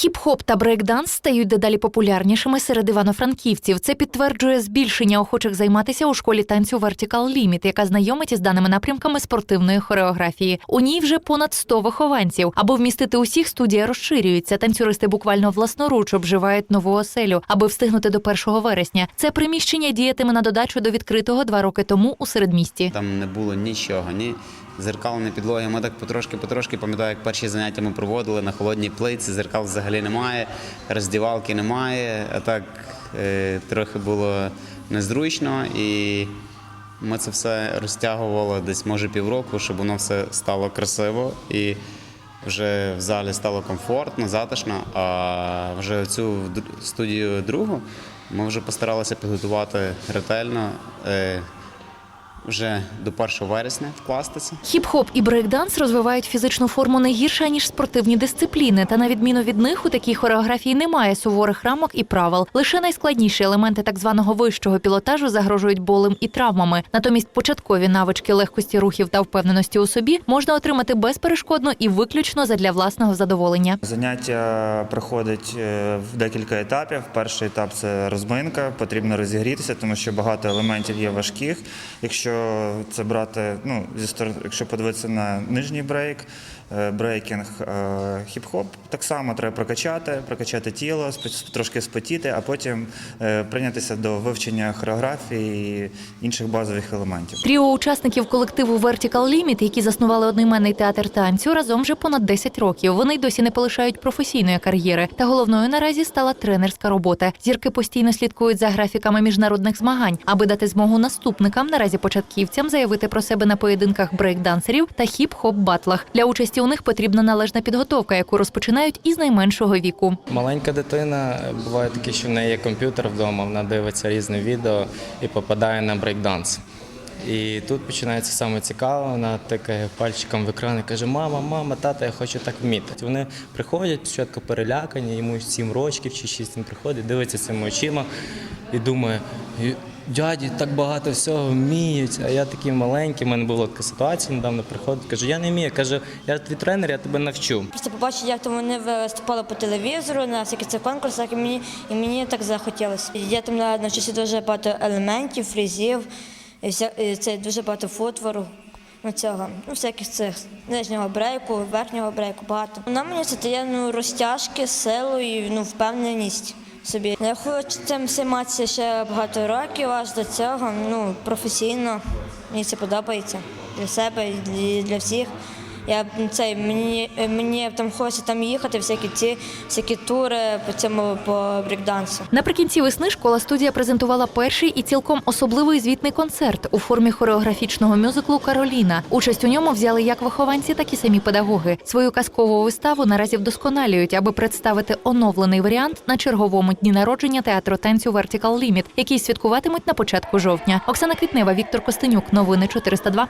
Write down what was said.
Хіп-хоп та брейкданс стають дедалі популярнішими серед івано-франківців. Це підтверджує збільшення охочих займатися у школі танцю Vertical Limit, яка знайомить із даними напрямками спортивної хореографії. У ній вже понад 100 вихованців. Аби вмістити усіх, студія розширюється. Танцюристи буквально власноруч обживають нову оселю, аби встигнути до 1 вересня. Це приміщення діятиме на додачу до відкритого два роки тому у середмісті. Там не було нічого, ні зеркал, ні підлоги. Ми так потрошки-потрошки пам'ятаю, як перші заняття ми проводили на холодній плиці, зеркал взагалі немає, роздівалки немає. А так е, трохи було незручно і. Ми це все розтягували десь, може, півроку, щоб воно все стало красиво і вже в залі стало комфортно, затишно. А вже цю студію другу ми вже постаралися підготувати ретельно. е, Вже до 1 вересня вкластися. Хіп-хоп і брейкданс розвивають фізичну форму не гірше ніж спортивні дисципліни. Та на відміну від них у такій хореографії немає суворих рамок і правил. Лише найскладніші елементи так званого вищого пілотажу загрожують болем і травмами. Натомість початкові навички легкості рухів та впевненості у собі можна отримати безперешкодно і виключно задля власного задоволення. Заняття проходить е, в декілька етапів. Перший етап це розминка, потрібно розігрітися, тому що багато елементів є важких. Якщо це брати, ну зі сторони, якщо подивитися на нижній брейк, е, брейкінг, е, хіп-хоп, так само треба прокачати, прокачати тіло, трошки спотіти, а потім е, прийнятися до вивчення хореографії і інших базових елементів. Тріо учасників колективу Vertical Limit, які заснували одноіменний театр танцю, разом вже понад 10 років. Вони досі не полишають професійної кар'єри. Та головною наразі стала тренерська робота. Зірки постійно слідкують за графіками міжнародних змагань, аби дати змогу наступникам, наразі початківцям, заявити про себе на поєдинках брейкдансерів та хіп-хоп батлах. Для участі у них потрібна належна підготовка, яку розпочинають із найменшого віку. Маленька дитина буває таке, що в неї є комп'ютер вдома, вона дивиться різне відео і попадає на брейкданс. І тут починається саме цікаво. Вона тикає пальчиком в екран і каже: Мама, мама, тата, я хочу так вміти. Вони приходять спочатку перелякані, йому 7 років чи 6 він приходить, дивиться цими очима і думає. «Й- Дяді так багато всього вміють, а я такий маленький. У мене була така ситуація недавно приходить. Каже, я не вмію. Каже, я твій тренер, я тебе навчу. Просто побачив, як то вони виступали по телевізору на всяких цих конкурсах, і мені, і мені так захотілося. Я там навчився дуже багато елементів, фрізів, і вся, і це дуже багато футвору. Ну, цього, ну, всяких цих нижнього брейку, верхнього брейку багато. На мені це дає ну, розтяжки, силу і ну, впевненість в собі. Я хочу цим займатися ще багато років, аж до цього, ну, професійно. Мені це подобається для себе і для- всіх. Я цей мені мені там хочеться там їхати, всякі ці всякі тури по цьому по брейкдансу. Наприкінці весни школа студія презентувала перший і цілком особливий звітний концерт у формі хореографічного мюзиклу Кароліна. Участь у ньому взяли як вихованці, так і самі педагоги. Свою казкову виставу наразі вдосконалюють, аби представити оновлений варіант на черговому дні народження театру танцю Vertical Limit, який святкуватимуть на початку жовтня. Оксана Квітнева, Віктор Костенюк. Новини 402.